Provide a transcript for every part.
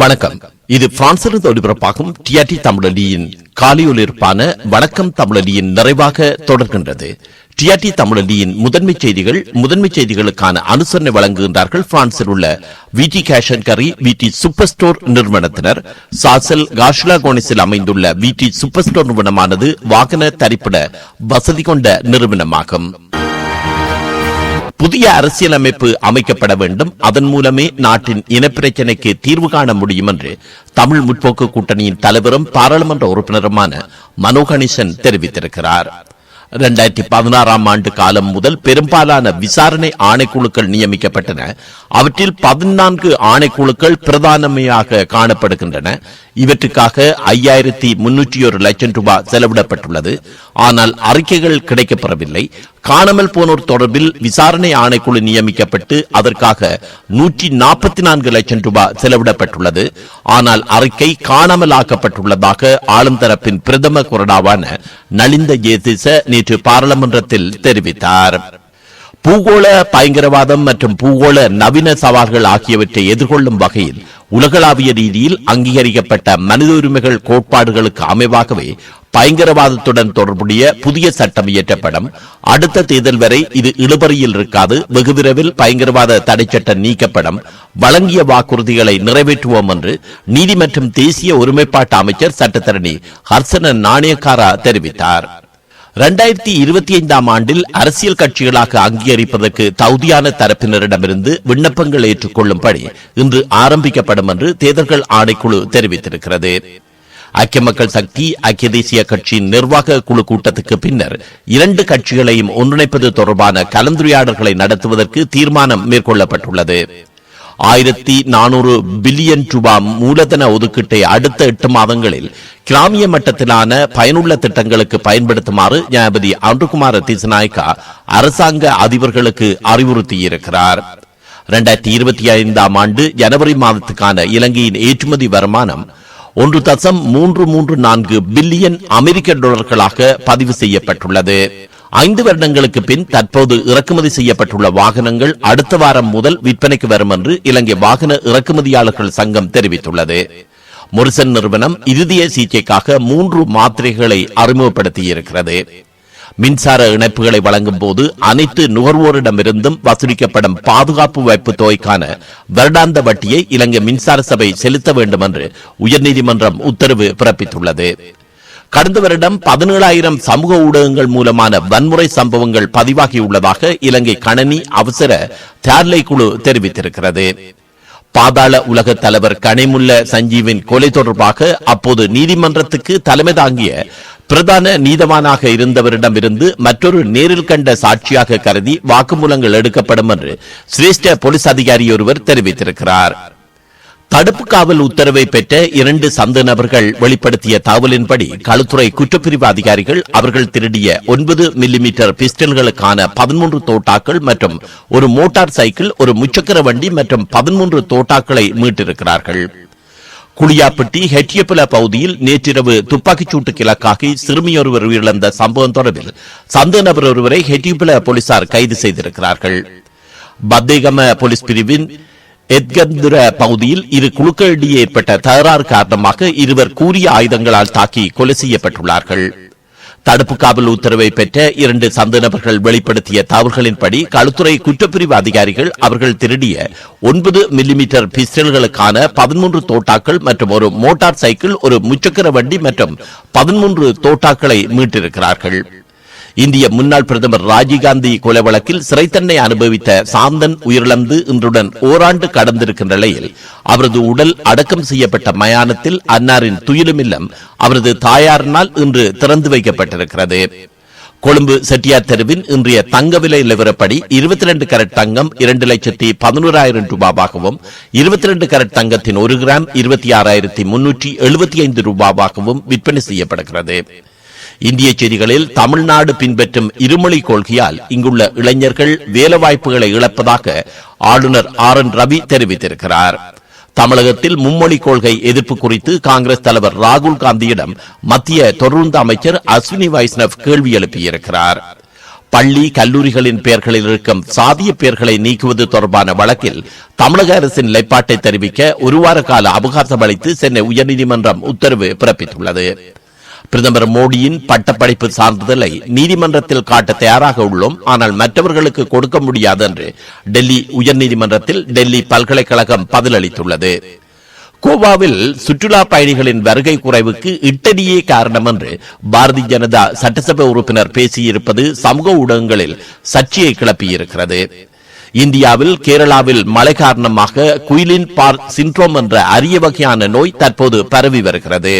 வணக்கம். இது பிரான்சிலிருந்து ஒளிபரப்பாகும் டிஆர்டி தமிழொலியின் காலியொலிருப்பான வணக்கம் தமிழொலியின் நிறைவாக தொடர்கின்றது. டிஆர்டி தமிழொலியின் முதன்மை செய்திகள் முதன்மை செய்திகளுக்கான அனுசரணை வழங்குகின்றார்கள். பிரான்சில் உள்ள விடி கேஷ் அண்ட் கரி விடி சூப்பர் ஸ்டோர் நிறுவனத்தினர். சாசல் காஷ்லா கோனிஸில் அமைந்துள்ள விடி சூப்பர் ஸ்டோர் நிறுவனமானது வாகன தரிப்பிட வசதி கொண்ட நிறுவனமாகும். புதிய அரசியலமைப்பு அமைக்கப்பட வேண்டும். அதன் மூலமே நாட்டின் இனப்பிரச்சினைக்கு தீர்வு காண முடியும் என்று தமிழ் முற்போக்கு கூட்டணியின் தலைவரும் பாராளுமன்ற உறுப்பினருமான மனோ கணேசன் தெரிவித்திருக்கிறார். இரண்டாயிரத்தி பதினாறாம் ஆண்டு காலம் முதல் பெரும்பாலான விசாரணை ஆணைக்குழுக்கள் நியமிக்கப்பட்டன. அவற்றில் பதினான்கு ஆணைக்குழுக்கள் பிரதானமையாக காணப்படுகின்றன. இவற்றுக்காக ஐயாயிரத்தி முன்னூற்றி ஒரு லட்சம் ரூபாய் செலவிடப்பட்டுள்ளது. ஆனால் அறிக்கைகள் கிடைக்கப்பெறவில்லை. காணாமல் போனோர் தொடர்பில் விசாரணை ஆணைக்குழு நியமிக்கப்பட்டு அதற்காக நூற்றி நாற்பத்தி நான்கு லட்சம் ரூபாய் செலவிடப்பட்டுள்ளது. ஆனால் அறிக்கை காணாமல் ஆக்கப்பட்டுள்ளதாக ஆளும் தரப்பின் பிரதம கொறடாவான நலிந்த ஜேதிச நேற்று பாராளுமன்றத்தில் தெரிவித்தார். பூகோள பயங்கரவாதம் மற்றும் பூகோள நவீன சவால்கள் ஆகியவற்றை எதிர்கொள்ளும் வகையில் உலகளாவிய ரீதியில் அங்கீகரிக்கப்பட்ட மனித உரிமைகள் கோட்பாடுகளுக்கு அமைவாகவே பயங்கரவாதத்துடன் தொடர்புடைய புதிய சட்டம் இயற்றப்படும். அடுத்த தேர்தல் வரை இது இழுபறியில் இருக்காது. வெகு விரைவில் பயங்கரவாத தடை சட்டம் நீக்கப்படும். வழங்கிய வாக்குறுதிகளை நிறைவேற்றுவோம் என்று நீதி மற்றும் தேசிய ஒருமைப்பாட்டு அமைச்சர் சட்டத்தரணி ஹர்சன நாணயக்காரா தெரிவித்தார். இரண்டாயிரத்தி இருபத்தி ஐந்தாம் ஆண்டில் அரசியல் கட்சிகளாக அங்கீகரிப்பதற்கு தகுதியான தரப்பினரிடமிருந்து விண்ணப்பங்கள் ஏற்றுக்கொள்ளும்படி இன்று ஆரம்பிக்கப்படும் என்று தேர்தல்கள் ஆணைக்குழு தெரிவித்திருக்கிறது. ஐக்கிய மக்கள் சக்தி ஐக்கிய தேசிய கட்சியின் நிர்வாக குழு கூட்டத்துக்கு பின்னர் இரண்டு கட்சிகளையும் ஒன்றிணைப்பது தொடர்பான கலந்துரையாடல்களை நடத்துவதற்கு தீர்மானம் மேற்கொள்ளப்பட்டுள்ளது. ஆயிரத்தி நானூறு பில்லியன் ரூபாய் மூலதன ஒதுக்கீட்டை அடுத்த எட்டு மாதங்களில் கிராமிய மட்டத்திலான பயனுள்ள திட்டங்களுக்கு பயன்படுத்துமாறு ஜனாபதி அன்றுகுமார் திசநாயக்கா அரசாங்க அதிபர்களுக்கு அறிவுறுத்தியிருக்கிறார். இரண்டாயிரத்தி இருபத்தி ஐந்தாம் ஆண்டு ஜனவரி மாதத்துக்கான இலங்கையின் ஏற்றுமதி வருமானம் ஒன்று தசம் மூன்று மூன்று நான்கு பில்லியன் அமெரிக்க டாலர்களாக பதிவு செய்யப்பட்டுள்ளது. ஐந்து வருடங்களுக்கு பின் தற்போது இறக்குமதி செய்யப்பட்டுள்ள வாகனங்கள் அடுத்த வாரம் முதல் விற்பனைக்கு வரும் என்று இலங்கை வாகன இறக்குமதியாளர்கள் சங்கம் தெரிவித்துள்ளது. முரிசன் நிறுவனம் இறுதிய சிகிச்சைக்காக மூன்று மாத்திரைகளை அறிமுகப்படுத்தியிருக்கிறது. மின்சார இணைப்புகளை வழங்கும் போது அனைத்து நுகர்வோரிடமிருந்தும் வசூலிக்கப்படும் பாதுகாப்பு வைப்பு தொகைக்கான வருடாந்த வட்டியை இலங்கை மின்சார சபை செலுத்த வேண்டும் என்று உயர்நீதிமன்றம் உத்தரவு பிறப்பித்துள்ளது. கடந்த வருடம் பதினேழாயிரம் சமூக ஊடகங்கள் மூலமான வன்முறை சம்பவங்கள் பதிவாகியுள்ளதாக இலங்கை கணனி அவசர தேர்லை குழு தெரிவித்திருக்கிறது. பாதாள உலக தலைவர் கனிமுல்ல சஞ்சீவின் கொலை தொடர்பாக அப்போது நீதிமன்றத்துக்கு தலைமை தாங்கிய பிரதான நீதவானாக இருந்தவரிடமிருந்து மற்றொரு நேரில் கண்ட சாட்சியாக கருதி வாக்குமூலங்கள் எடுக்கப்படும் என்று சிரேஷ்ட போலீஸ் அதிகாரி ஒருவர் தெரிவித்திருக்கிறார். தடுப்பு காவல் உத்தரவை பெற்ற இரண்டு சந்த நபர்கள் வெளிப்படுத்திய தகவலின்படி களுத்துறை குற்றப்பிரிவு அதிகாரிகள் அவர்கள் திருடிய ஒன்பது மில்லிமீட்டர் பிஸ்டல்களுக்கான பதிமூன்று தோட்டாக்கள் மற்றும் ஒரு மோட்டார் சைக்கிள் ஒரு முச்சக்கர வண்டி மற்றும் பதிமூன்று தோட்டாக்களை மீட்டிருக்கிறார்கள். குளியாப்பட்டி ஹெட்டியப்புல பகுதியில் நேற்றிரவு துப்பாக்கிச்சூட்டு இலக்காகி சிறுமியொருவர் உயிரிழந்த சம்பவம் தொடர்பில் சந்த நபர் ஒருவரை ஹெட்டியப்புல போலீசார் கைது செய்திருக்கிறார்கள். பத்தேகம போலீஸ் பிரிவின் எத்கந்துர பகுதியில் இரு குழுக்களிடையே ஏற்பட்ட தகராறு காரணமாக இருவர் கூறிய ஆயுதங்களால் தாக்கி கொலை செய்யப்பட்டுள்ளார்கள். தடுப்பு காவல் உத்தரவை பெற்ற இரண்டு சந்த நபர்கள் வெளிப்படுத்திய தகவல்களின்படி களுத்துறை குற்றப்பிரிவு அதிகாரிகள் அவர்கள் திருடிய ஒன்பது மில்லிமீட்டர் பிஸ்டல்களுக்கான பதிமூன்று தோட்டாக்கள் மற்றும் ஒரு மோட்டார் சைக்கிள் ஒரு முச்சக்கர வண்டி மற்றும் பதிமூன்று தோட்டாக்களை மீட்டிருக்கிறார்கள். இந்திய முன்னாள் பிரதமர் ராஜீவ்காந்தி கொலை வழக்கில் சிறை தண்டனை அனுபவித்த சாந்தன் உயிரிழந்து இன்றுடன் ஓராண்டு கடந்திருக்கின்ற நிலையில் அவரது உடல் அடக்கம் செய்யப்பட்ட மயானத்தில் அன்னாரின் துயிலும் இல்லம் அவரது தாயாரினால் இன்று திறந்து வைக்கப்பட்டிருக்கிறது. கொழும்பு செட்டியார் தெருவின் இன்றைய தங்க விலை நிலவரப்படி இருபத்தி ரெண்டு கரட் தங்கம் இரண்டு லட்சத்தி பதினோராயிரம் ரூபாவாகவும் இருபத்தி ரெண்டு கரட் தங்கத்தின் ஒரு கிராம் இருபத்தி ஆறாயிரத்தி முன்னூற்றி எழுபத்தி ஐந்து ரூபாவாகவும் விற்பனை செய்யப்படுகிறது. இந்திய செய்திகளில் தமிழ்நாடு பின்பற்றும் இருமொழி கொள்கையால் இங்குள்ள இளைஞர்கள் வேலைவாய்ப்புகளை இழப்பதாக ஆளுநர் ஆர் என் ரவி தெரிவித்திருக்கிறார். தமிழகத்தில் மும்மொழி கொள்கை எதிர்ப்பு குறித்து காங்கிரஸ் தலைவர் ராகுல் காந்தியிடம் மத்திய தொடர்ந்து அமைச்சர் அஸ்வினி வைஷ்ணவ் கேள்வி எழுப்பியிருக்கிறார். பள்ளி கல்லூரிகளின் பெயர்களில் இருக்கும் சாதிய பெயர்களை நீக்குவது தொடர்பான வழக்கில் தமிழக அரசின் நிலைப்பாட்டை தெரிவிக்க ஒரு வார கால அவகாசம் அளித்து சென்னை உயர்நீதிமன்றம் உத்தரவு பிறப்பித்துள்ளது. பிரதமர் மோடியின் பட்டப்படிப்பு சான்றிதழை நீதிமன்றத்தில் காட்ட தயாராக உள்ளோம். ஆனால் மற்றவர்களுக்கு கொடுக்க முடியாது என்று டெல்லி உயர்நீதிமன்றத்தில் டெல்லி பல்கலைக்கழகம் பதிலளித்துள்ளது. கோவாவில் சுற்றுலா பயணிகளின் வருகை குறைவுக்கு இட்டடியே காரணம் என்று பாரதிய ஜனதா சட்டசபை உறுப்பினர் பேசியிருப்பது சமூக ஊடகங்களில் சர்ச்சையை கிளப்பியிருக்கிறது. இந்தியாவில் கேரளாவில் மழை காரணமாக குயிலின் பார் சின்ட்ரோம் என்ற அரிய வகையான நோய் தற்போது பரவி வருகிறது.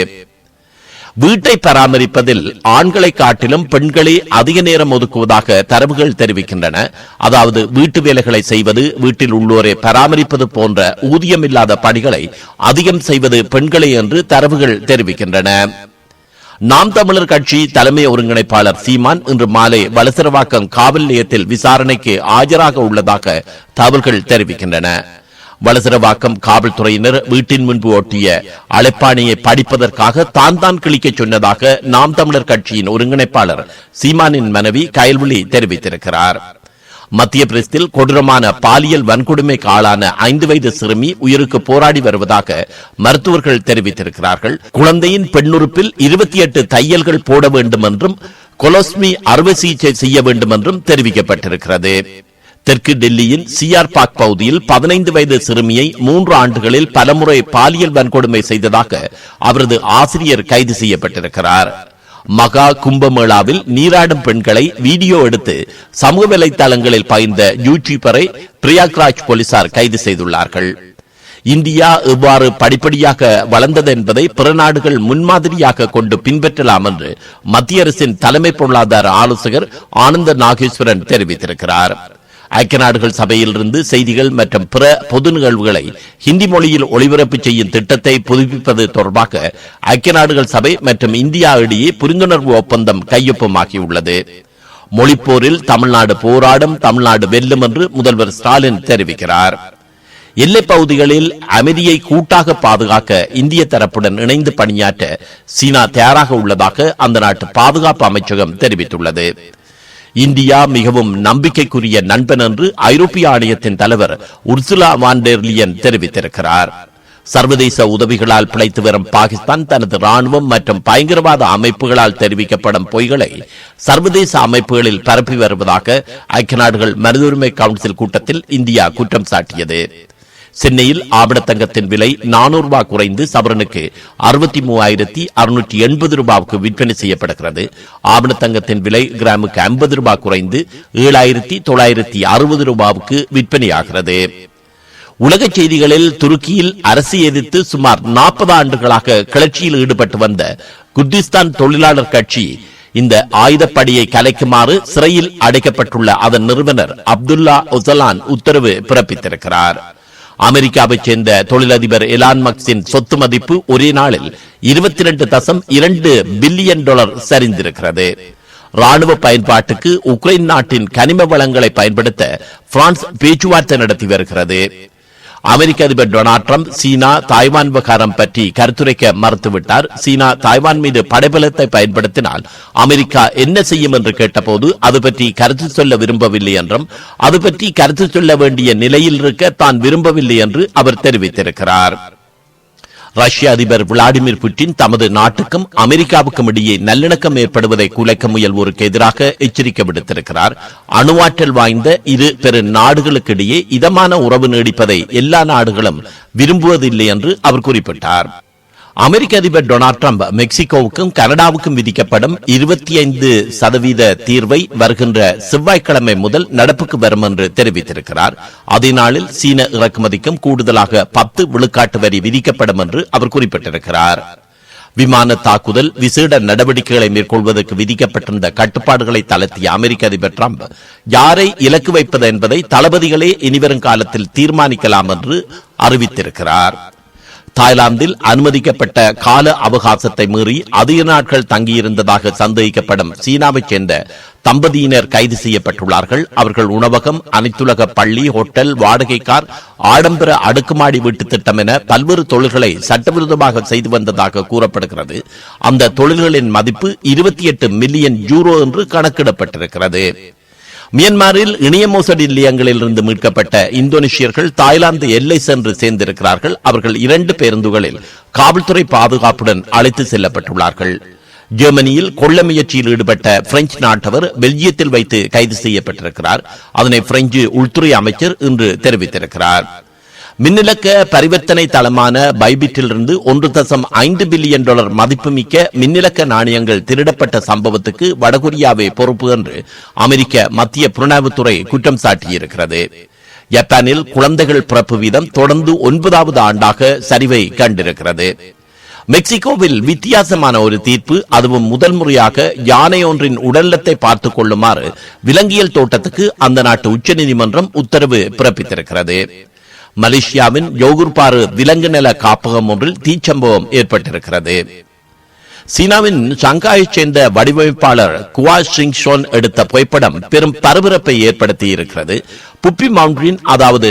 வீட்டை பராமரிப்பதில் ஆண்களை காட்டிலும் பெண்களே அதிக நேரம் ஒதுக்குவதாக தரவுகள் தெரிவிக்கின்றன. அதாவது வீட்டு வேலைகளை செய்வது வீட்டில் உள்ளோரை பராமரிப்பது போன்ற ஊதியமில்லாத பணிகளை அதிகம் செய்வது பெண்களே என்று தரவுகள் தெரிவிக்கின்றன. நாம் தமிழர் கட்சி தலைமை ஒருங்கிணைப்பாளர் சீமான் இன்று மாலை வலசரவாக்கம் காவல் நிலையத்தில் விசாரணைக்கு ஆஜராக உள்ளதாக தகவல்கள் தெரிவிக்கின்றன. வலசரவாக்கம் காவல்துறையினர் வீட்டின் முன்பு ஒட்டிய அழைப்பாணியை படிப்பதற்காக தான் தான் கிளிக்க சொன்னதாக நாம் தமிழர் கட்சியின் ஒருங்கிணைப்பாளர் சீமானின் மனைவி கயல்விழி தெரிவித்திருக்கிறார். மத்திய பிரதேசத்தில் கொடூரமான பாலியல் வன்கொடுமைக்கு ஆளான ஐந்து வயது சிறுமி உயிருக்கு போராடி வருவதாக மருத்துவர்கள் தெரிவித்திருக்கிறார்கள். குழந்தையின் பெண்ணுறுப்பில் இருபத்தி எட்டு தையல்கள் போட வேண்டும் என்றும் கொலோஸ்மி அறுவை சிகிச்சை செய்ய வேண்டும் என்றும் தெரிவிக்கப்பட்டிருக்கிறது. தெற்கு டெல்லியின் சிஆர் பாக் பகுதியில் பதினைந்து வயது சிறுமியை மூன்று ஆண்டுகளில் பலமுறை பாலியல் வன்கொடுமை செய்ததாக அவரது ஆசிரியர் கைது செய்யப்பட்டிருக்கிறார். மகா கும்பமேளாவில் நீராடும் பெண்களை வீடியோ எடுத்து சமூக வலைதளங்களில் பகிர்ந்த யூடியூபரை பிரியாக்ராஜ் போலீசார் கைது செய்துள்ளார்கள். இந்தியா எவ்வாறு படிப்படியாக வளர்ந்தது என்பதை பிற நாடுகள் முன்மாதிரியாக கொண்டு பின்பற்றலாம் என்று மத்திய அரசின் தலைமை பொருளாதார ஆலோசகர் ஆனந்த நாகேஸ்வரன் தெரிவித்திருக்கிறார். ஐக்கிய நாடுகள் சபையிலிருந்து செய்திகள் மற்றும் பிற பொது நிகழ்வுகளை ஹிந்தி மொழியில் ஒளிபரப்பு செய்யும் திட்டத்தை புதுப்பிப்பது தொடர்பாக ஐக்கிய நாடுகள் சபை மற்றும் இந்தியா இடையே புரிந்துணர்வு ஒப்பந்தம் கையொப்பமாகியுள்ளது. மொழிப்போரில் தமிழ்நாடு போராடும் தமிழ்நாடு வெல்லும் என்று முதல்வர் ஸ்டாலின் தெரிவிக்கிறார். எல்லைப் பகுதிகளில் அமைதியை கூட்டாக பாதுகாக்க இந்திய தரப்புடன் இணைந்து பணியாற்ற சீனா தயாராக உள்ளதாக அந்த நாட்டு பாதுகாப்பு அமைச்சகம் தெரிவித்துள்ளது. இந்தியா மிகவும் நம்பிக்கைக்குரிய நண்பன் என்று ஐரோப்பிய ஆணையத்தின் தலைவர் உர்சுலா வாண்டெர்லியன் தெரிவித்திருக்கிறார். சர்வதேச உதவிகளால் பிழைத்து வரும் பாகிஸ்தான் தனது ராணுவம் மற்றும் பயங்கரவாத அமைப்புகளால் தெரிவிக்கப்படும் பொய்களை சர்வதேச அமைப்புகளில் பரப்பி வருவதாக ஐக்கிய நாடுகள் மனித உரிமை கவுன்சில் கூட்டத்தில் இந்தியா குற்றம் சாட்டியது. சென்னையில் ஆபணத்தங்கத்தின் விலை நானூறு ரூபாய் குறைந்து சவரனுக்கு அறுபத்தி மூவாயிரத்தி அறுநூற்றி எண்பது ரூபாவுக்கு விற்பனை செய்யப்படுகிறது. ஆபணத்தங்கத்தின் விலை கிராமுக்கு ஐம்பது ரூபாய் குறைந்து ஏழாயிரத்தி தொள்ளாயிரத்தி அறுபது ரூபாவுக்கு விற்பனையாகிறது. உலக செய்திகளில் துருக்கியில் அரசு எதிர்த்து சுமார் நாற்பது ஆண்டுகளாக கிளர்ச்சியில் ஈடுபட்டு வந்த குர்திஸ்தான் தொழிலாளர் கட்சி இந்த ஆயுதப்படியை கலைக்குமாறு சிறையில் அடைக்கப்பட்டுள்ள அதன் நிறுவனர் அப்துல்லா ஒசலான் உத்தரவு பிறப்பித்திருக்கிறார். அமெரிக்காவைச் சேர்ந்த தொழிலதிபர் எலான் மக்ஸின் சொத்து மதிப்பு ஒரே நாளில் இருபத்தி ரெண்டு தசம் இரண்டு பில்லியன் டாலர் சரிந்திருக்கிறது. ராணுவ பயன்பாட்டுக்கு உக்ரைன் நாட்டின் கனிம வளங்களை பயன்படுத்த பிரான்ஸ் பேச்சுவார்த்தை நடத்தி வருகிறது. அமெரிக்க அதிபர் டொனால்ட் ட்ரம்ப் சீனா தாய்வான் விவகாரம் பற்றி கருத்துரைக்க மறுத்துவிட்டார். சீனா தாய்வான் மீது படைபலத்தை பயன்படுத்தினால் அமெரிக்கா என்ன செய்யும் என்று கேட்டபோது அது பற்றி கருத்து சொல்ல விரும்பவில்லை என்றும் அது பற்றி கருத்து சொல்ல வேண்டிய நிலையில் இருக்க தான் விரும்பவில்லை என்று அவர் தெரிவித்திருக்கிறார். ரஷ்ய அதிபர் விளாடிமிர் புட்டின் தமது நாட்டுக்கும் அமெரிக்காவுக்கும் இடையே நல்லிணக்கம் ஏற்படுவதை குலைக்க முயல்வோருக்கு எதிராக எச்சரிக்கை விடுத்திருக்கிறார். அணுவாற்றல் வாய்ந்த இரு பெரு நாடுகளுக்கிடையே இதமான உறவு நீடிப்பதை எல்லா நாடுகளும் விரும்புவதில்லை என்று அவர் குறிப்பிட்டார். அமெரிக்க அதிபர் டொனால்ட் ட்ரம்ப் மெக்சிகோவுக்கும் கனடாவுக்கும் விதிக்கப்படும் இருபத்தி ஐந்து சதவீத தீர்வை வருகின்ற செவ்வாய்க்கிழமை முதல் நடப்புக்கு வரும் என்று தெரிவித்திருக்கிறார். அதே நாளில் சீன இறக்குமதிக்கும் கூடுதலாக பத்து விழுக்காட்டு வரி விதிக்கப்படும் என்று அவர் குறிப்பிட்டிருக்கிறார். விமான தாக்குதல் விசேட நடவடிக்கைகளை மேற்கொள்வதற்கு விதிக்கப்பட்டிருந்த கட்டுப்பாடுகளை தளர்த்திய அமெரிக்க அதிபர் டிரம்ப் யாரை இலக்கு வைப்பது என்பதை தளபதிகளே இனிவரும் காலத்தில் தீர்மானிக்கலாம் என்று அறிவித்திருக்கிறார். தாய்லாந்தில் அனுமதிக்கப்பட்ட கால அவகாசத்தை மீறி அதிக நாட்கள் தங்கியிருந்ததாக சந்தேகிக்கப்படும் சீனாவைச் சேர்ந்த தம்பதியினர் கைது செய்யப்பட்டுள்ளார்கள். அவர்கள் உணவகம் அனைத்துலக பள்ளி ஹோட்டல் வாடகை கார் ஆடம்பர அடுக்குமாடி வீட்டு திட்டம் என பல்வேறு தொழில்களை சட்டவிரோதமாக செய்து வந்ததாக கூறப்படுகிறது. அந்த தொழில்களின் மதிப்பு இருபத்தி எட்டு மில்லியன் யூரோ என்று கணக்கிடப்பட்டிருக்கிறது. மியன்மாரில் இணைய மோசடி நிலையங்களிலிருந்து மீட்கப்பட்ட இந்தோனேஷியர்கள் தாய்லாந்து எல்லை சென்று சேர்ந்திருக்கிறார்கள். அவர்கள் இரண்டு பேருந்துகளில் காவல்துறை பாதுகாப்புடன் அழைத்து செல்லப்பட்டுள்ளார்கள். ஜெர்மனியில் கொள்ள முயற்சியில் ஈடுபட்ட பிரெஞ்சு நாட்டவர் பெல்ஜியத்தில் வைத்து கைது செய்யப்பட்டிருக்கிறார். அதனை பிரெஞ்சு உள்துறை அமைச்சர் இன்று தெரிவித்திருக்கிறார். மின்னிலக்க பரிவர்த்தனை தளமான பைபிட்டிலிருந்து ஒன்று தசம் ஐந்து பில்லியன் டாலர் மதிப்புமிக்க மின்னிலக்க நாணயங்கள் திருடப்பட்ட சம்பவத்துக்கு வடகொரியாவே பொறுப்பு என்று அமெரிக்க மத்திய புலனாய்வுத்துறை குற்றம் சாட்டியிருக்கிறது. ஜப்பானில் குழந்தைகள் பிறப்பு வீதம் தொடர்ந்து ஒன்பதாவது ஆண்டாக சரிவை கண்டிருக்கிறது. மெக்சிகோவில் வித்தியாசமான ஒரு தீர்ப்பு அதுவும் முதல் முறையாக யானை ஒன்றின் உடல்நலத்தை பார்த்துக் கொள்ளுமாறு விலங்கியல் தோட்டத்துக்கு அந்த நாட்டு உச்சநீதிமன்றம் உத்தரவு பிறப்பித்திருக்கிறது. மலேசியாவின் யோகுர்பாறு விலங்கு நல காப்பகம் ஒன்றில் தீச்சம்பவம் ஏற்பட்டிருக்கிறது. சீனாவின் ஷங்காயைச் சேர்ந்த வடிவமைப்பாளர் குவா சிங் ஷோன் எடுத்த புகைப்படம் பெரும் பரபரப்பை ஏற்படுத்தி இருக்கிறது புப்பி மவுண்டின் அதாவது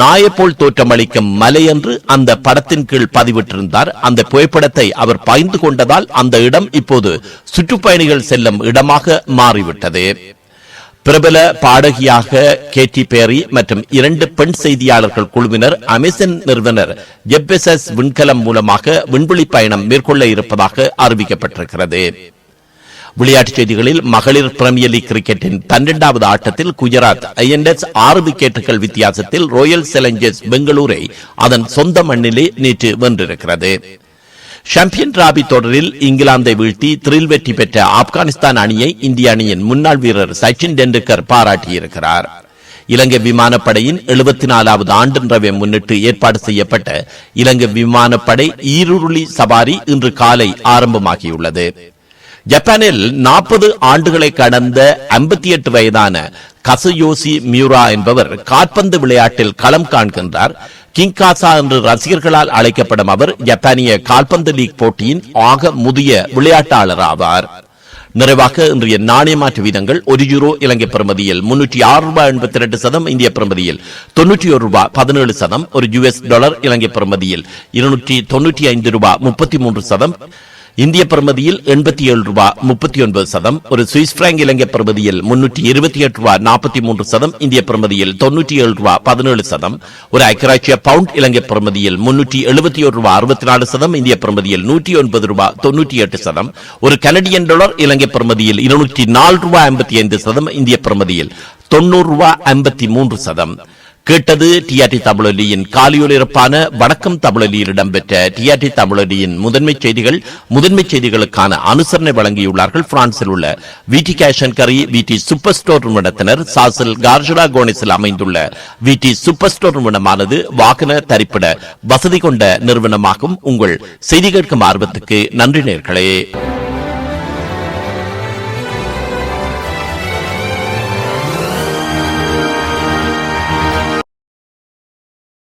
நாயப்போல் தோற்றமளிக்கும் மலை என்று அந்த படத்தின் கீழ் பதிவிட்டிருந்தார். அந்த புகைப்படத்தை அவர் பகிர்ந்து கொண்டதால் அந்த இடம் இப்போது சுற்றுப்பயணிகள் செல்லும் இடமாக மாறிவிட்டது. பிரபல பாடகியாக கேட்டி பேரி மற்றும் இரண்டு பெண் செய்தியாளர்கள் குழுவினர் அமேசன் நிறுவனர் ஜெப்பெசஸ் விண்கலம் மூலமாக விண்வெளி பயணம் மேற்கொள்ள இருப்பதாக அறிவிக்கப்பட்டிருக்கிறது. விளையாட்டுச் செய்திகளில் மகளிர் பிரீமியர் லீக் கிரிக்கெட்டின் பன்னிரண்டாவது ஆட்டத்தில் குஜராத் ஐஎன்எஸ் ஆறு விக்கெட்டுகள் வித்தியாசத்தில் ராயல் சேலஞ்சர்ஸ் பெங்களூரை அதன் சொந்த மண்ணிலே நேற்று வென்றிருக்கிறது. சாம்பியன் டிராபி தொடரில் இங்கிலாந்தை வீழ்த்தி த்ரில் வெற்றி பெற்ற ஆப்கானிஸ்தான் அணியை இந்திய அணியின் முன்னாள் வீரர் சச்சின் டெண்டுல்கர் பாராட்டியிருக்கிறார். இலங்கை விமானப்படையின் எழுபத்தி நாலாவது ஆண்டு முன்னிட்டு ஏற்பாடு செய்யப்பட்ட இலங்கை விமானப்படை ஈருருளி சவாரி இன்று காலை ஆரம்பமாகியுள்ளது. ஜப்பானில் நாற்பது ஆண்டுகளை கடந்த ஐம்பத்தி எட்டு வயதான கசயோசி மியூரா என்பவர் காற்பந்து விளையாட்டில் களம் காண்கின்றார். கிங்காசா என்று ரசிகர்களால் அழைக்கப்படும் அவர் ஜப்பானிய கால்பந்து லீக் போட்டியின் ஆக முதிய விளையாட்டாளர் ஆவார் நிறைவாக இன்றைய நாணய மாற்று வீதங்கள் ஒரு யூரோ இலங்கை பிரமதியில் முன்னூற்றி ஆறு ரூபாய் எண்பத்தி ரெண்டு சதம் இந்திய பிரமதியில் தொன்னூற்றி ஒரு ரூபாய் பதினேழு சதம் ஒரு யுஎஸ் டாலர் இலங்கை பிரமதியில் இருநூற்றி தொன்னூற்றி ஐந்து ரூபாய் முப்பத்தி மூன்று சதம் இந்திய பிரமதியில் எண்பத்தி ஏழு ரூபாய் முப்பத்தி ஒன்பது சதம். ஒரு சுவிஸ் பிராங்க் இலங்கை பிரமதியில் முன்னூற்றி இருபத்தி எட்டு ரூபாய் நாற்பத்தி மூன்று சதம். இந்திய பிரமதியில் தொன்னூற்றி ஏழு ரூபாய் பதினேழு சதம். ஒரு ஐக்கராட்சிய பவுண்ட் இலங்கை பிரமதியில் முன்னூற்றி எழுபத்தி ஒரு ரூபாய் அறுபத்தி நாலு சதம். இந்திய பிரமதியில் நூற்றி ஒன்பது ரூபாய் தொன்னூற்றி எட்டு சதம். ஒரு கனடியன் டாலர் இலங்கை பிரமதியில் இருநூற்றி நாலு ரூபாய் ஐம்பத்தி ஐந்து சதம். இந்திய பிரமதியில் தொண்ணூறு ரூபாய் ஐம்பத்தி மூன்று சதம். கேட்டது டிஆர்டி தமிழொலியின் காலியொலிரப்பான வணக்கம் தமிழொலியில் இடம்பெற்ற டிஆர்டி தமிழொலியின் முதன்மை செய்திகள் முதன்மை செய்திகளுக்கான அனுசரணை வழங்கியுள்ளார்கள். பிரான்சில் உள்ள விடி கேஷன் கரி விடி சூப்பர் ஸ்டோர் நிறுவனத்தினர் சாசில் கார்ஜரா கோனிஸில் அமைந்துள்ள விடி சூப்பர் ஸ்டோர் நிறுவனமானது வாகன தரிப்பிட வசதி கொண்ட நிறுவனமாகும். உங்கள் செய்தி கேட்கும் ஆர்வத்துக்கு நன்றி நேர்களே.